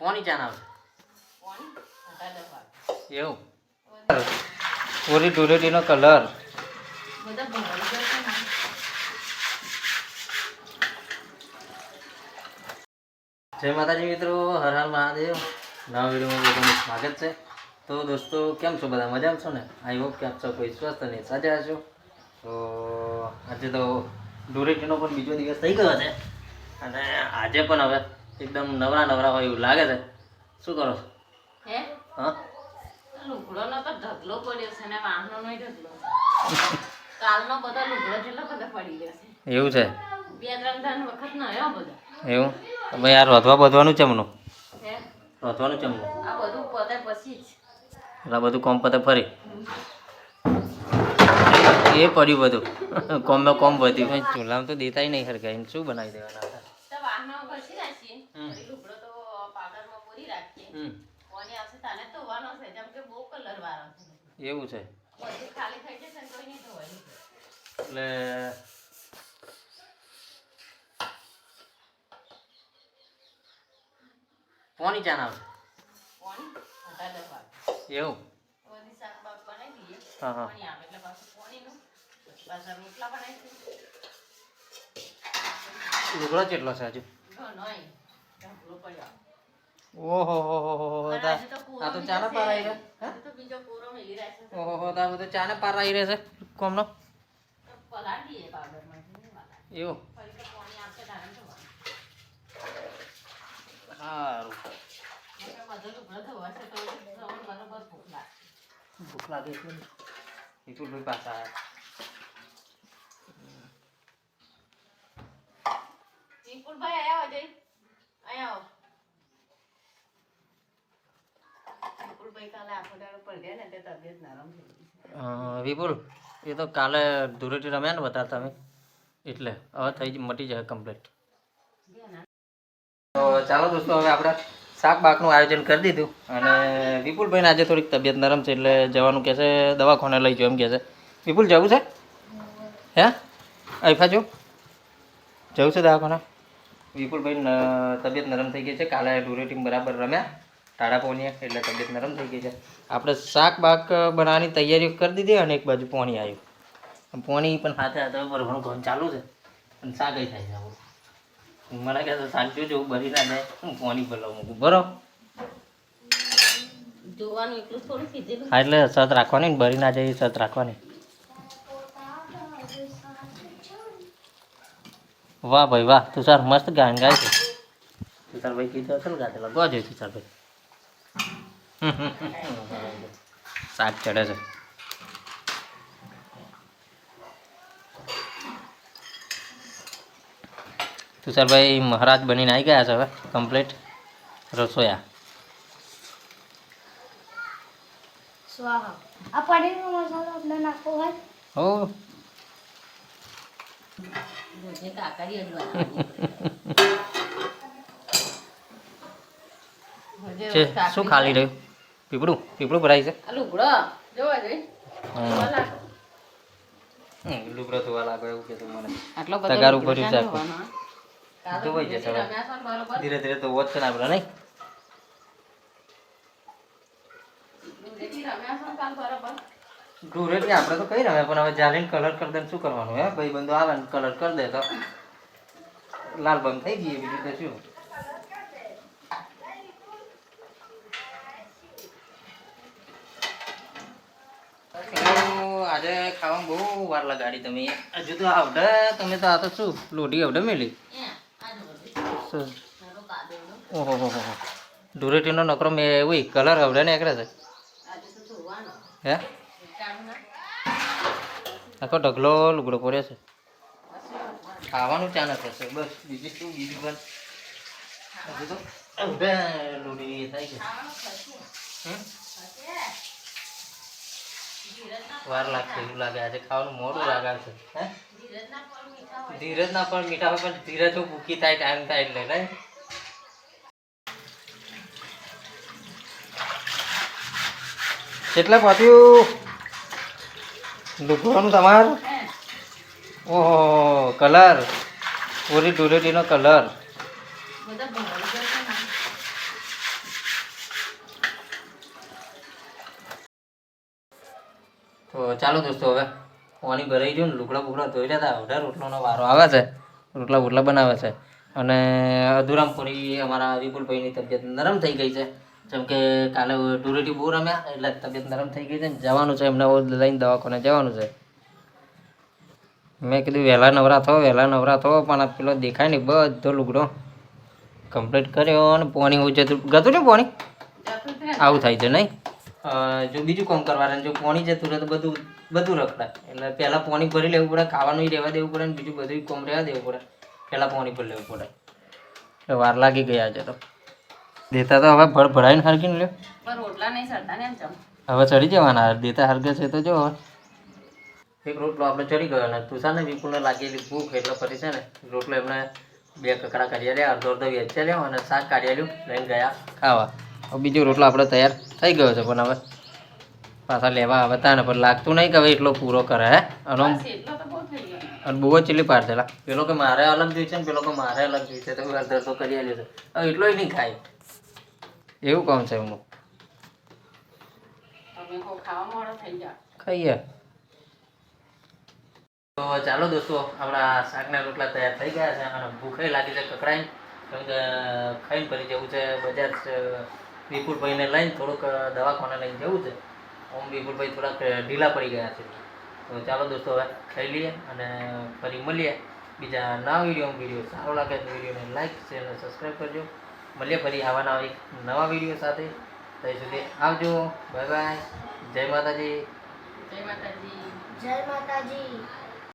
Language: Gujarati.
પોણી ચાન આવે કોણ અઢાર દસ વાર એવું પૂરી ધૂળેટીનો કલર જય માતાજી મિત્રો હર હર મહાદેવ. નવા વિડીયોમાં બધાનું સ્વાગત છે. તો દોસ્તો કેમ છો બધા? મજામાં છો ને? આઈ હોપ કે આપ સૌ કોઈ સ્વસ્થ અને સાજા હશો. તો આજે તો ધૂળેટીનો પણ બીજો દિવસ થઈ ગયો છે. અને આજે પણ હવે એકદમ નવરા નવરા હોય એવું લાગે છે. શું કરો છો? હે? હા? લુગડોનો તો ઢગલો પડ્યો છે ને વાહનોનો ઢગલો કાલનો બધો લુગડો જેટલો બધો પડી ગયો છે. એવું છે? બે ત્રણ ત્રણ વખત નયો બધો. એવું? ભાઈ આ રોધવા બધવાનું ચમનું હે? રોધવાનું ચમનું આ બધું પતે પછી જ. આ બધું કોમ પતે ફરી? એ પડ્યું બધું. કોમમાં કોમ વધ્યું. ચૂલામાં તો દેતાય નહીં હરગાઈને શું બનાવી દેવાના હતા તો વાહનો ઘસી નાખીએ હમ. વળી લુગડો તો પાવડરમાં પૂરી રાખીએ હમ કોની આવશે તાને તો ધોવાનો છે જેમ કે બહુ કલર વાળો છે એવું છે એટલે કોની ચાન આવશે એવું હા હા છે હજુ ઓહો હો હો હો આ તો ચાના. પાર ઓહો પાર આવી રહેશે કોમનો. એવું. સારું ભૂખ લાગે એટલે વિપુલ ભાઈ પાછા આવ્યા વિપુલભાઈ આવ્યા જઈ. અહીંયા આવો. વિપુલભાઈ કાલે આખો દાડો પડ્યા ને તે તબિયત નરમ થઈ ગઈ છે. અ, વિપુલ, એ તો કાલે ધૂળેટી રમ્યા ને બધા તમે? એટલે હવે થઈ મટી જાય કમ્પ્લીટ તો ચાલો દોસ્તો, હવે આપણે શાક બાકનું આયોજન કરી દીધું. અને વિપુલભાઈને આજે થોડીક તબિયત નરમ છે, એટલે જવાનું કહે છે દવાખાને લઈ જાઓ એમ કહે છે વિપુલ, જવું છે? હે? આઈફા જો. જવું છે દવાખાને? વિપુલભાઈ તબિયત નરમ થઈ ગઈ છે. કાલે ધૂળેટી બરાબર રમ્યા. ટાળા પોણીએ એટલે તબિયત નરમ થઈ ગઈ છે. આપણે શાક બાક બનાવવાની તૈયારીઓ કરી દીધી અને એક બાજુ પોણી આવ્યું. પોણી પણ સાથે હાથે ભરવાનું ઘણું ચાલુ છે. અને શાક થાય છે આપણું મને કહે છે સાંજુ જેવું ભરી ના જાય. હું પોણી ભરવા મૂકું. કીધેલું. હા એટલે સત રાખવાની ને ભરી ના જાય સત રાખવાની. વાહ ભાઈ વાહ. તુષાર મસ્ત ગાન ગાય છે. તુષારભાઈ કીધું અસલ ગાતેલા ગોજો તુષારભાઈ. શાક ચડે છે. તુષારભાઈ મહારાજ બનીને આવી ગયા છે હવે કમ્પ્લીટ રસોયા. સ્વાહા આ પનીરનો મસાલો આપણે નાખવો હોય? હો. શું ખાલી રહ્યું? પીપળું પીપળું ભરાય છે લુગડો જોવા જઈ હમ. જોવા લાગો. હમ, લુગડો ધોવા લાગે એવું કીધું મને આટલો બધો તગારું ભર્યું છે આખું. ધોવાનો, હા? કાલે ધોવાઈ જશે હવે. રમ્યા છો ને બરોબર? ધીરે ધીરે તો વધશે ને આપણે નહીં ધૂળેટી રમ્યા છો આપણે તો કઈ રમે પણ હવે જાલીને કલર કરી દે શું કરવાનું હે ભાઈ બંધો આવે ને કલર કરી દે તો લાલ બંધ થઈ ગઈ બીજું તો શું તો આજે ખાવામાં બહુ વાર લગાડી તમે. હજુ તો આવડે, તમે તો આ તો શું, લોઢી આવડે મેલી. ઓહો, હો હો ધૂળેટીનો નકરો મેં એવું કલર આવડે ને એકરે છે. હે? આખો ઢગલો લુગડો પડ્યો છે. ખાવાનું ચા નથી બસ. બીજું શું, બીજું પણ હજુ તો આવડે, લોઢી થાય છે. હમ? વાર લાગશે એવું લાગે આજે ખાવાનું મોડું લાગે છે. ધીરજ ના પણ મીઠા હોય પણ ધીરજ હું ભૂકી થાય ટાઈમ થાય એટલે નહીં? કેટલા પાછું? લુગવાનું તમારું? ઓહો કલર. પૂરી ધૂળેટીનો કલર. બધા ભરાઈ જશે ને. તો ચાલો દોસ્તો હવે પાણી ભરાઈ ગયું ને લુગડા બુગડા ધોઈ રહ્યા હતા. અઢાર રોટલોનો વારો આવે છે. રોટલા બોટલા બનાવે છે. અને અધુરામ પૂરી અમારા વિપુલભાઈની તબિયત નરમ થઈ ગઈ છે. જેમ કે કાલે ટુરેટી બહુ રમ્યા એટલે તબિયત નરમ થઈ ગઈ છે ને જવાનું છે એમને લઈને દવાખાને જવાનું છે. મેં કીધું વહેલા નવરા થો વહેલા નવરા થો પણ આ પેલો દેખાય ને બધો લુગડો કમ્પ્લીટ કર્યો અને પોણી હું જતું ગતું ને પોણી. આવું થાય છે નહીં? જો બીજું કામ કરવાનું જો પોણી જતું રહે તો બધું બધું રખડાય એટલે પહેલાં પોણી ભરી લેવું પડે ખાવાનું રહેવા દેવું પડે ને બીજું બધું કોમ રહેવા દેવું પડે. પહેલાં પોણી ભરી લેવું પડે. વાર લાગી ગયા છે તો. દેતા તો હવે ભર ભરાઈને હરકીને લ્યો. રોટલા નહીં સરતા ને એમ હવે ચડી જવાના દેતા હરગે છે તો જો હવે. એક રોટલો આપણે ચડી ગયો ને તુષારને વિપુલને લાગેલી ભૂખ એટલે ફરી છે ને રોટલો એમને બે કકડા કાઢી લે અડધો અડધો વેચી લ્યો અને શાક કાઢી લ્યું લઈને ગયા ખાવા. બીજો રોટલો આપણે તૈયાર થઈ ગયો છે પણ હવે પાછા લેવા આવે તા ને પણ લાગતું નહીં કે હવે એટલો પૂરો કરે હે? અને અને બહુ જ ચીલી પાડેલા પેલો કે મારે અલગ જોઈશે ને પેલો કે મારે અલગ જોઈશે તો અડધો તો કરી આવ્યો છે. હવે એટલો નહીં ખાય. એવું કોણ છે જાય ખાઈએ. તો ચાલો દોસ્તો આપણા શાકના રોટલા તૈયાર થઈ ગયા છે અને ભૂખે લાગી છે કકડાઈ કેમ કે ખાઈને ફરી જવું છે બજાર છે વિપુલભાઈને લઈને થોડુંક દવાખાને લઈને જવું છે. ઓમ વિપુલભાઈ થોડાક ઢીલા પડી ગયા છે. તો ચાલો દોસ્તો, હવે ખાઈ લઈએ અને ફરી મળીએ. બીજા નવા વીડિયો વીડિયો સારો લાગે તો વિડીયોને લાઈક, શેર અને સબસ્ક્રાઈબ કરજો. મળીએ ફરી આવવાના એક, નવા વીડિયો સાથે. ત્યાં સુધી આવજો. Bye bye. જય માતાજી. જય માતાજી. જય માતાજી.